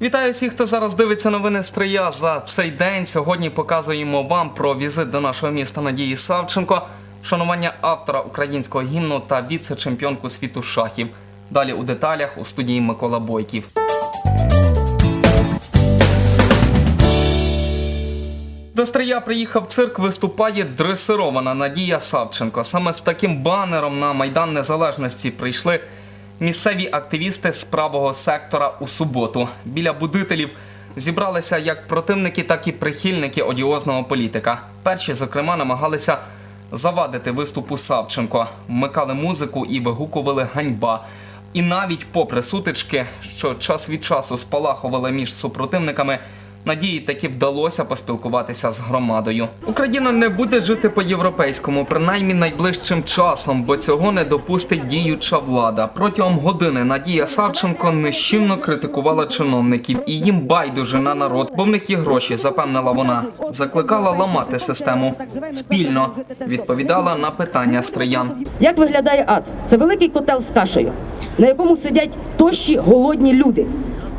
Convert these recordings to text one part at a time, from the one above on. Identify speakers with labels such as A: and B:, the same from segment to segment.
A: Вітаю всіх, хто зараз дивиться новини Стрия за цей день. Сьогодні показуємо вам про візит до нашого міста Надії Савченко, вшанування автора українського гімну та віце-чемпіонку світу шахів. Далі у деталях у студії Микола Бойків. До Стрия приїхав цирк, виступає дресирована Надія Савченко. Саме з таким банером на Майдан Незалежності прийшли місцеві активісти з правого сектора у суботу. Біля будителів зібралися як противники, так і прихильники одіозного політика. Перші, зокрема, намагалися завадити виступу Савченко, вмикали музику і вигукували ганьба. І навіть попри сутички, що час від часу спалахували між супротивниками, Надії таки вдалося поспілкуватися з громадою. Україна не буде жити по-європейському, принаймні найближчим часом, бо цього не допустить діюча влада. Протягом години Надія Савченко нещимно критикувала чиновників і їм байдуже на народ, бо в них є гроші, запевнила вона. Закликала ламати систему спільно. Відповідала на питання стриян.
B: Як виглядає ад? Це великий котел з кашею, на якому сидять тощі голодні люди.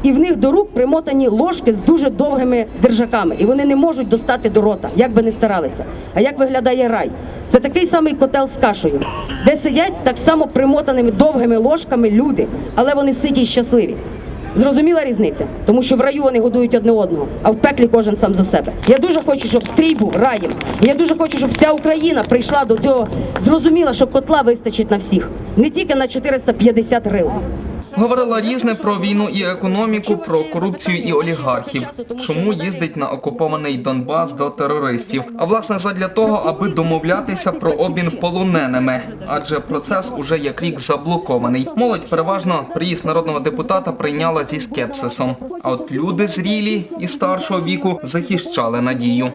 B: І в них до рук примотані ложки з дуже довгими держаками, і вони не можуть достати до рота, як би не старалися. А як виглядає рай? Це такий самий котел з кашею, де сидять так само примотаними довгими ложками люди, але вони ситі й щасливі. Зрозуміла різниця, тому що в раю вони годують одне одного, а в пеклі кожен сам за себе. Я дуже хочу, щоб стрій був раєм. Я дуже хочу, щоб вся Україна прийшла до цього, зрозуміла, що котла вистачить на всіх, не тільки на 450 гривень.
A: Говорила різне про війну і економіку, про корупцію і олігархів. Чому їздить на окупований Донбас до терористів? А власне задля того, аби домовлятися про обмін полоненими, адже процес уже як рік заблокований. Молодь переважно приїзд народного депутата прийняла зі скепсисом. А от люди зрілі і старшого віку захищали надію.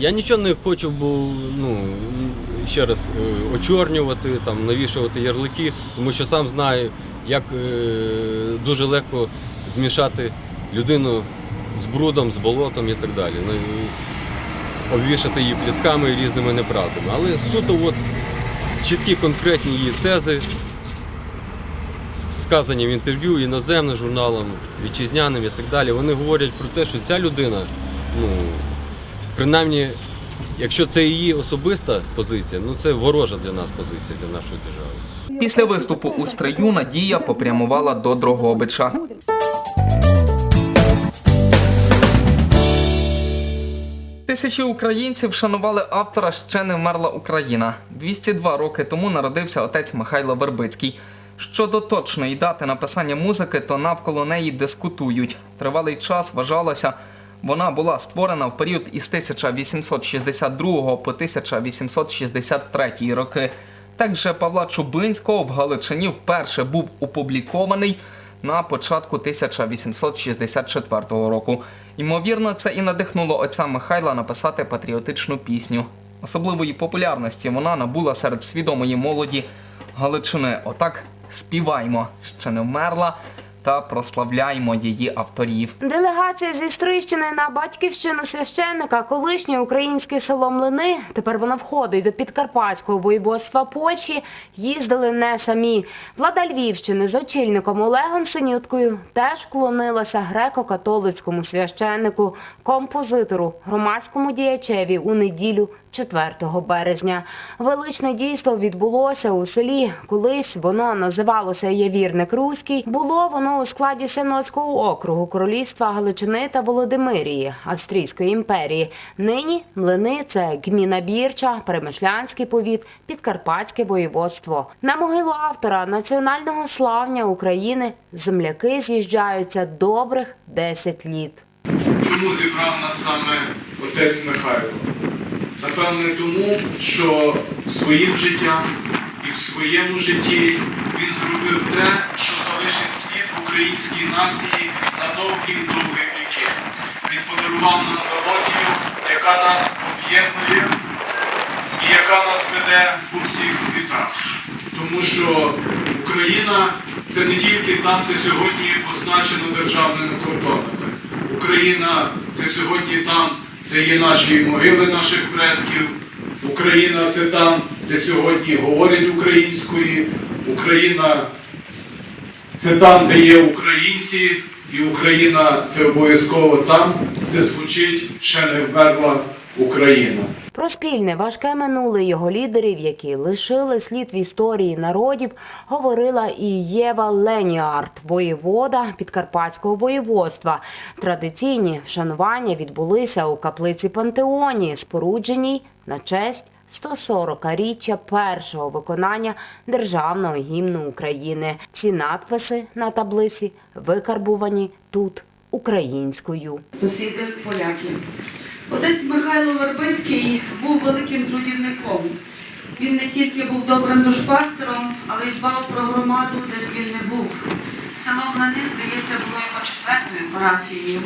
C: Я нічого не хочу, бо ну ще раз е, очорнювати, там навішувати ярлики, тому що сам знаю, як е, дуже легко змішати людину з брудом, з болотом і так далі. Ну, обвішати її плітками і різними неправдами. Але суто от чіткі конкретні її тези, сказані в інтерв'ю іноземним журналам, вітчизняним і так далі, вони говорять про те, що ця людина, ну, принаймні, якщо це її особиста позиція, ну це ворожа для нас позиція, для нашої держави.
A: Після виступу у стрию Надія попрямувала до Дрогобича. Тисячі українців шанували автора ще не вмерла Україна. 202 роки тому народився отець Михайло Вербицький. Щодо точної дати написання музики, то навколо неї дискутують. Тривалий час вважалося, вона була створена в період із 1862 по 1863 роки. Же Павла Чубинського в Галичині вперше був опублікований на початку 1864 року. Ймовірно, це і надихнуло отця Михайла написати патріотичну пісню. Особливої популярності вона набула серед свідомої молоді Галичини. Отак співаймо, ще не вмерла, та прославляймо її авторів.
D: Делегація зі Стрищини на батьківщину священника, колишнє українське село Млини, тепер вона входить до підкарпатського воєводства Польщі, їздили не самі. Влада Львівщини з очільником Олегом Синюткою теж вклонилася греко-католицькому священнику, композитору, громадському діячеві у неділю 4 березня. Величне дійство відбулося у селі. Колись воно називалося Явірник Руський. Було воно у складі Синодського округу Королівства Галичини та Володимирії Австрійської імперії. Нині млини це гміна Бірча, Перемишлянський повіт, Підкарпатське воєводство. На могилу автора національного славня України земляки з'їжджаються добрих 10 літ.
E: Чому зібрав нас саме отець Михайло? Напевне, тому, що своїм життям і в своєму житті він зробив те, що залишить українській нації на довгі-довгі віки. Він подарував нам мелодію, яка нас об'єднує і яка нас веде по всіх світах. Тому що Україна це не тільки там, де сьогодні позначено державними кордонами. Україна це сьогодні там, де є наші могили наших предків. Україна це там, де сьогодні говорять українською. Україна це там, де є українці, І Україна це обов'язково там, де звучить ще не вмерла Україна.
D: Про спільне важке минуле його лідерів, які лишили слід в історії народів, говорила і Єва Леніард, воєвода Підкарпатського воєводства. Традиційні вшанування відбулися у каплиці Пантеоні, спорудженій на честь 140-річчя першого виконання державного гімну України. Всі надписи на таблиці викарбувані тут українською.
F: сусіди поляки. Отець Михайло Вербицький був великим трудівником. Він не тільки був добрим душпастером, але й дбав про громаду, де він не був. Село Млини, здається, було його четвертою парафією.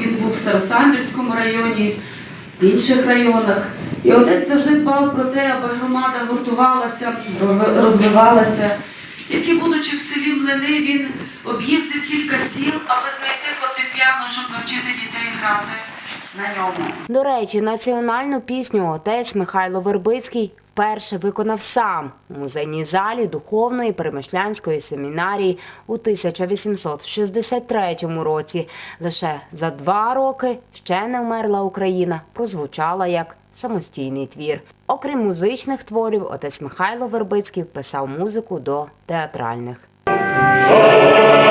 F: Він був в Старосамбірському районі, в інших районах. І отець завжди дбав про те, аби громада гуртувалася, розвивалася. Тільки будучи в селі Млини, він об'їздив кілька сіл, аби знайти фортепіано, щоб навчити дітей грати на ньому.
D: До речі, національну пісню отець Михайло Вербицький вперше виконав сам у музейній залі духовної перемишлянської семінарії у 1863 році. Лише за два роки ще не вмерла Україна прозвучала як самостійний твір. Окрім музичних творів, отець Михайло Вербицький писав музику до театральних. Слава!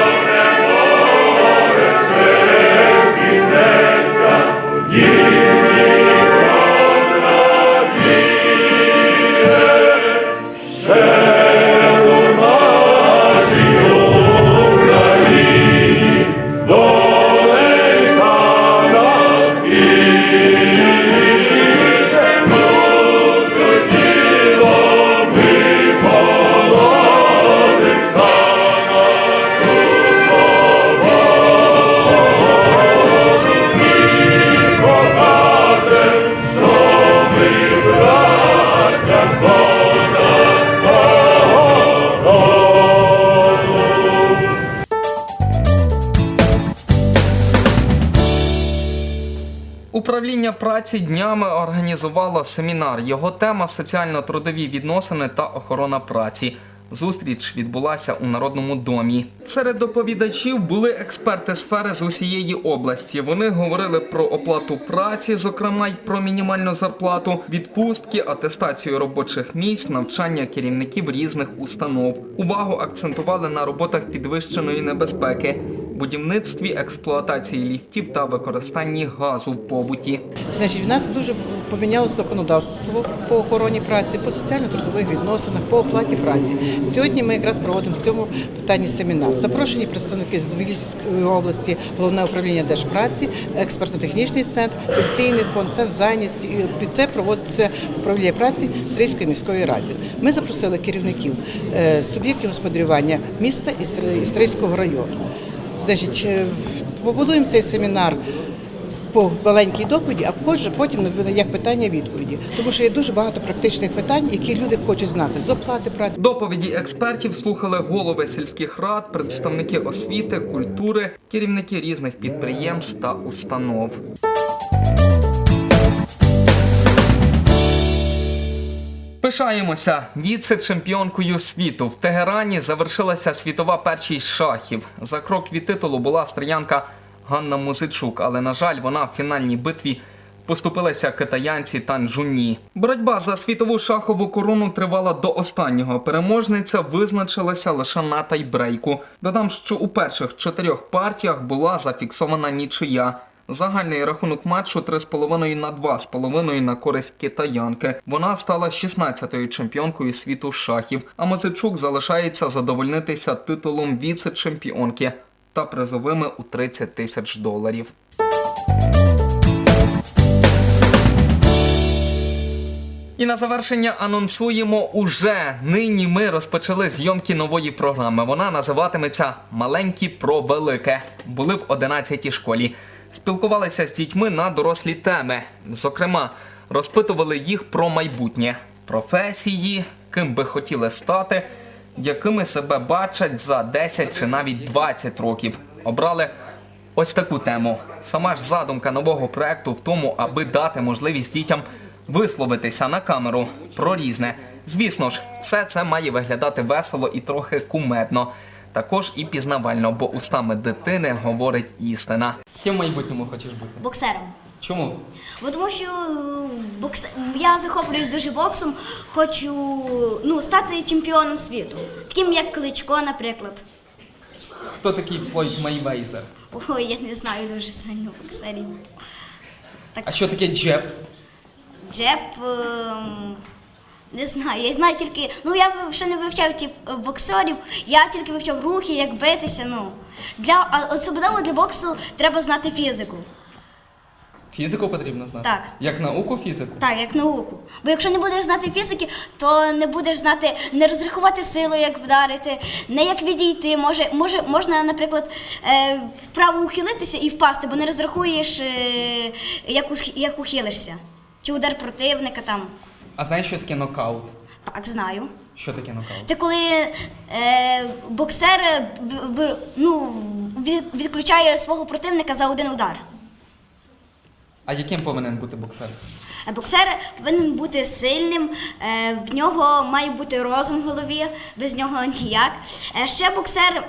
A: Управління праці днями організувало семінар. Його тема соціально-трудові відносини та охорона праці. Зустріч відбулася у Народному домі. Серед доповідачів були експерти сфери з усієї області. Вони говорили про оплату праці, зокрема й про мінімальну зарплату, відпустки, атестацію робочих місць, навчання керівників різних установ. Увагу акцентували на роботах підвищеної небезпеки, будівництві, експлуатації ліфтів та використанні газу в побуті.
G: Значить, в нас дуже помінялося законодавство по охороні праці, по соціально-трудових відносинах, по оплаті праці. Сьогодні ми якраз проводимо в цьому питанні семінар. Запрошені представники з Львівської області, головне управління держпраці, експертно-технічний центр, пенсійний фонд, центр зайнятості. Під це проводиться управління праці Стрийської міської ради. Ми запросили керівників е, суб'єктів господарювання міста і Стрийського району. Значить, е, побудуємо цей семінар по маленькій доповіді, а кожен потім як питання відповіді. Тому що є дуже багато практичних питань, які люди хочуть знати з оплати праці.
A: Доповіді експертів слухали голови сільських рад, представники освіти, культури, керівники різних підприємств та установ. Пишаємося віце-чемпіонкою світу. В Тегерані завершилася світова першість шахів. За крок від титулу була стріянка Ганна Музичук, але на жаль, вона в фінальній битві поступилася китаянці Танжуні. Боротьба за світову шахову корону тривала до останнього. Переможниця визначилася лише на тайбрейку. Додам, що у перших чотирьох партіях була зафіксована нічия. Загальний рахунок матчу 3,5 на 2,5 на користь китаянки. Вона стала 16-ю чемпіонкою світу шахів, а Мозичук залишається задовольнитися титулом віце-чемпіонки та призовими у 30 тисяч доларів. І на завершення анонсуємо уже. Нині ми розпочали зйомки нової програми. Вона називатиметься Маленькі про велике. Були в 11 школі. Спілкувалися з дітьми на дорослі теми. Зокрема, розпитували їх про майбутнє, професії, ким би хотіли стати, якими себе бачать за 10 чи навіть 20 років. Обрали ось таку тему. Сама ж задумка нового проекту в тому, аби дати можливість дітям висловитися на камеру про різне. Звісно ж, все це має виглядати весело і трохи кумедно. також і пізнавально, бо устами дитини говорить істина. Ким в майбутньому хочеш бути?
H: Боксером.
A: Чому?
H: Бо тому що е, бокс... я захоплююсь дуже боксом, хочу ну, стати чемпіоном світу. Таким як Кличко, наприклад.
A: Хто такий Флойд Мейвейзер?
H: Ой, я не знаю дуже сильно боксерів. Так,
A: А що таке джеб?
H: Джеб. ем, Не знаю, я знаю тільки, ну я ще не вивчав ті е, боксерів, я тільки вивчав рухи, як битися. Ну для особливо для боксу треба знати фізику.
A: Фізику потрібно знати?
H: Так.
A: Як науку фізику?
H: Так, як науку. Бо якщо не будеш знати фізики, то не будеш знати не розрахувати силу, як вдарити, не як відійти. Може, може, можна, наприклад, е, вправо ухилитися і впасти, бо не розрахуєш, е, як ухилишся. Чи удар противника там.
A: А знаєш, що таке нокаут?
H: Так, знаю.
A: Що таке нокаут?
H: Це коли е, боксер е, в, в- ну, від- відключає свого противника за один удар.
A: А яким повинен бути боксер?
H: Е, Боксер повинен бути сильним, е, в нього має бути розум в голові, без нього ніяк. Е, Ще боксер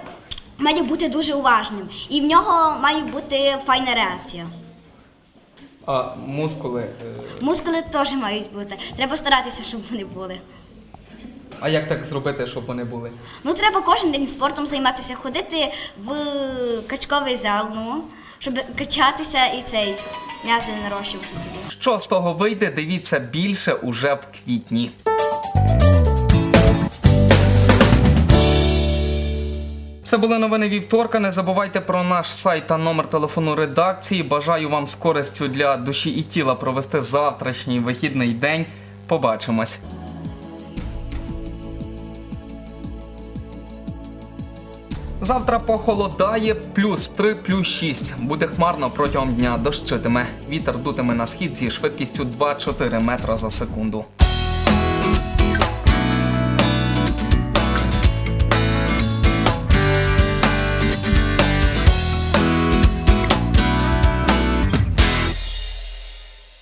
H: має бути дуже уважним, і в нього має бути файна реакція.
A: А мускули. е,
H: Мускули теж мають бути. Треба старатися, щоб вони були.
A: А як так зробити, щоб вони були?
H: Ну, треба кожен день спортом займатися, ходити в качковий зал, ну, щоб качатися і цей м'ясо нарощувати собі.
A: Що з того вийде, дивіться більше уже в квітні. Це були новини вівторка. Не забувайте про наш сайт та номер телефону редакції. Бажаю вам з користю для душі і тіла провести завтрашній вихідний день. Побачимось. Завтра похолодає плюс 3, плюс 6. Буде хмарно протягом дня дощитиме. Вітер дутиме на схід зі швидкістю 2-4 метра за секунду.